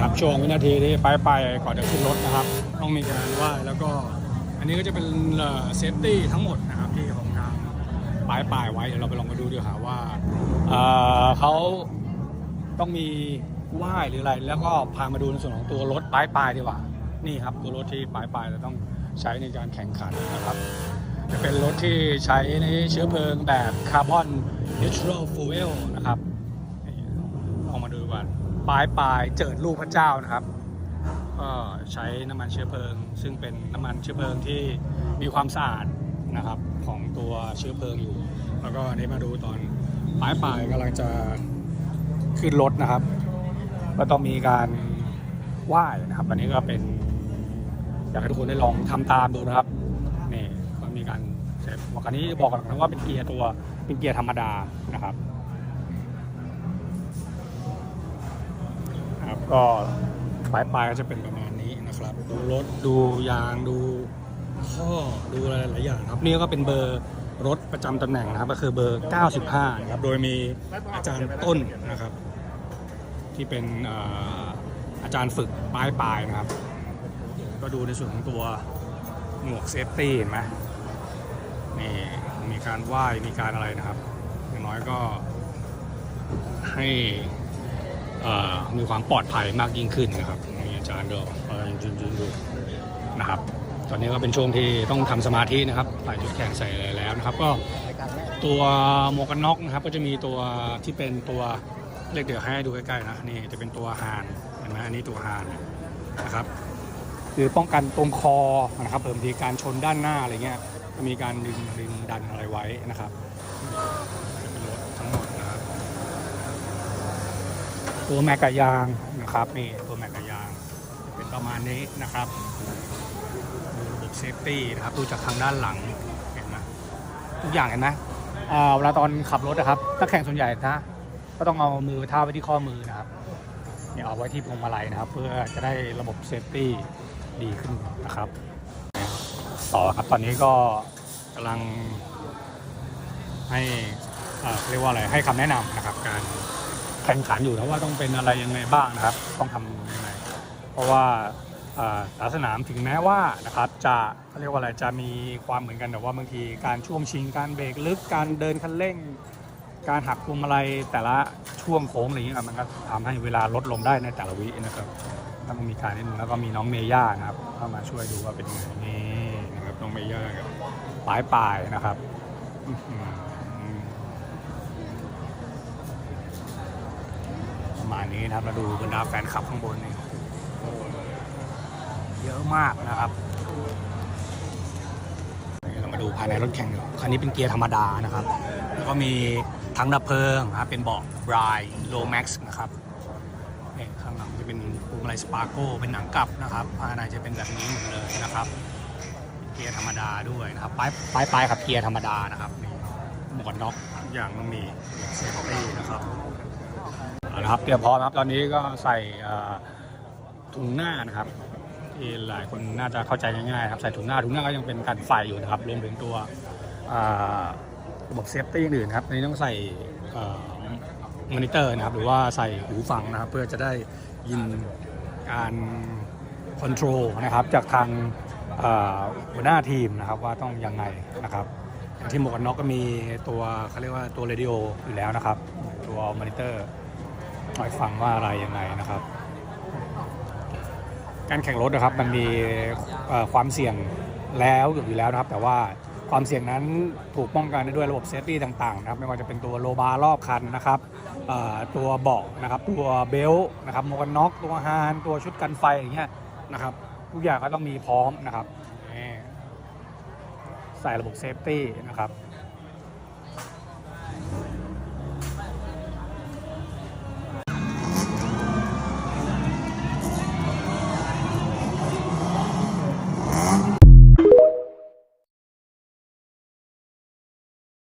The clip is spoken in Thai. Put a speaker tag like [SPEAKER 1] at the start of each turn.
[SPEAKER 1] นะครับช่วงวินาทีที่ไปไปก่อนจะขึ้นรถนะครับ ต้องมีการไหว้แล้วก็ อันนี้ก็จะเป็นเซฟตี้ทั้งหมดนะครับที่ของทางปลายปลายไว้เดี๋ยวเราไปลองมาดูดีกว่าว่าเขาต้องมีไหว้หรืออะไร แล้วก็พามาดูในส่วนของตัวรถปลายปลายดีกว่านี่ครับตัวรถที่ปลายปลายจะต้องใช้ในการแข่งขันนะครับ จะเป็นรถที่ใช้ในเชื้อเพลิงแบบคาร์บอนนิวทรัลฟูเอลนะครับลองมาดูกัน ปลายปลายเจิดลูกพระเจ้านะครับ ก็ใช้น้ำมันเชื้อเพลิง ซึ่งเป็นน้ำมันเชื้อเพลิงที่มีความสะอาดนะครับของตัวเชื้อเพลิงอยู่ แล้วก็อันนี้มาดูตอนปลายปลายกำลังจะขึ้นรถนะครับ ก็ต้องมีการไหว้นะครับ อันนี้ก็เป็นอยากให้ทุกคนได้ลองทำตามดูนะครับนี่ก็มีการเซฟบอกอันนี้บอกก่อนนะว่าเป็นเกียร์ตัวเป็นเกียร์ธรรมดานะครับ ครับ ก็ปลายปลายก็จะเป็นประมาณนี้นะครับ ดูรถดูยางดูข้อดูอะไรหลายอย่างครับนี่ก็เป็นเบอร์รถประจำตำแหน่งนะครับก็คือเบอร์ 95นะครับโดยมีอาจารย์ต้นนะครับ ที่เป็นออาจารย์ฝึกปลายปลายนะครับ ก็ดูในส่วนของตัวหมวกเซฟตี้เห็นไหมนี่มีการไหว้มีการอะไรนะครับ อย่างน้อยก็ให้ มีความปลอดภัยมากยิ่งขึ้นนะครับมีอาจารย์ก็เอ่อยืนยืนดูนะครับ ตอนนี้ก็เป็นช่วงที่ต้องทำสมาธินะครับใส่ชุดแข่งใส่อะไรแล้วนะครับ ก็ตัวหมวกกันน็อกนะครับ ก็จะมีตัวที่เป็นตัวเรียกเดี๋ยวให้ดูใกล้ๆนะนี่จะเป็นตัวฮานเห็นไหมอันนี้ตัวฮานนะครับคือป้องกันตรงคอนะครับเพิ่มทีการชนด้านหน้าอะไรเงี้ยจะมีการดึงดึงดันอะไรไว้นะครับเป็นรถทั้งหมดนะครับ ตัวแมกกายางนะครับนี่ตัวแมกกายาง เป็นประมาณนี้นะครับดูระบบเซฟตี้นะครับดูจากทางด้านหลังเห็นไหมทุกอย่างเห็นไหมเวลาตอนขับรถนะครับถ้าแข่งส่วนใหญ่นะก็ต้องเอามือท่าไว้ที่ข้อมือนะครับเนี่ยเอาไว้ที่พวงมาลัยนะครับ เพื่อจะได้ระบบเซฟตี้ดีขึ้นนะครับ ต่อครับตอนนี้ก็กำลังให้เอ่อเรียกว่าอะไรให้คำแนะนำนะครับการ แข่งขันอยู่นะว่าต้องเป็นอะไรยังไงบ้างนะครับ ต้องทำยังไงเพราะว่าแต่สนามถึงแม้ว่านะครับจะเรียกว่าอะไรจะมีความเหมือนกันแต่ว่าบางทีการช่วงชิงการเบรกลึกการเดินคันเร่ง การหักพวงมาลัยแต่ละช่วงโค้งอะไรอย่างเงี้ยมันก็ทำให้เวลาลดลงได้ในแต่ละวินะครับต้องมีการนิดนึงแล้วก็มีน้องเมย่านะครับเข้ามาช่วยดูว่าเป็นยังไงนี่นะครับน้องเมย่ากับปลายปลายๆนะครับอื้อหือประมาณ นี้นะครับมาดูบรรดาแฟนคลับข้างบนนี่โอ้โหเยอะมากนะครับเรามาดูภายในรถแข่งดีกว่าคันนี้เป็นเกียร์ธรรมดานะครับ แล้วก็มีทั้งดับเพลิงนะครับเป็นเบาะบรายโลแม็กซ์นะครับนี่ข้างหลังจะเป็นพวงมาลัยสปาร์โก้เป็นหนังกลับนะครับภายในจะเป็นแบบนี้หมดเลยนะครับ เกียร์ธรรมดาด้วยนะครับปลายปลายปลายขับเกียร์ธรรมดานะครับนี่หมวกกันน็อกทุกอย่างต้องมีเซฟตี้นะครับ เอาละครับเตรียมพร้อมครับตอนนี้ก็ใส่ถุงหน้านะครับที่หลายคนน่าจะเข้าใจง่ายๆครับใส่ถุงหน้าถุงหน้าก็ยังเป็นกันไฟอยู่นะครับรวมถึงตัวระบบเซฟตี้อื่นครับอันนี้ต้องใส่มอนิเตอร์นะครับหรือว่าใส่หูฟังนะครับ เพื่อจะได้ยินการคอนโทรลนะครับจากทางหัวหน้าทีมนะครับว่าต้องยังไงนะครับที่หมวกกันน็อกก็มีตัวเขาเรียกว่าตัวเรดิโออยู่แล้วนะครับ ตัวมอนิเตอร์ คอยฟังว่าอะไรยังไงนะครับ การแข่งรถนะครับมันมีความเสี่ยงแล้วอยู่แล้วนะครับ แต่ว่าความเสี่ยงนั้นถูกป้องกันได้ด้วยระบบเซฟตี้ต่างๆนะครับไม่ว่าจะเป็นตัวโลบารอบคันนะครับตัวเบาะนะครับตัวเบลนะครับหมวกกันน็อกตัวฮานตัวชุดกันไฟอย่างเงี้ยนะครับทุกอย่างก็ต้องมีพร้อมนะครับใส่ระบบเซฟตี้นะครับ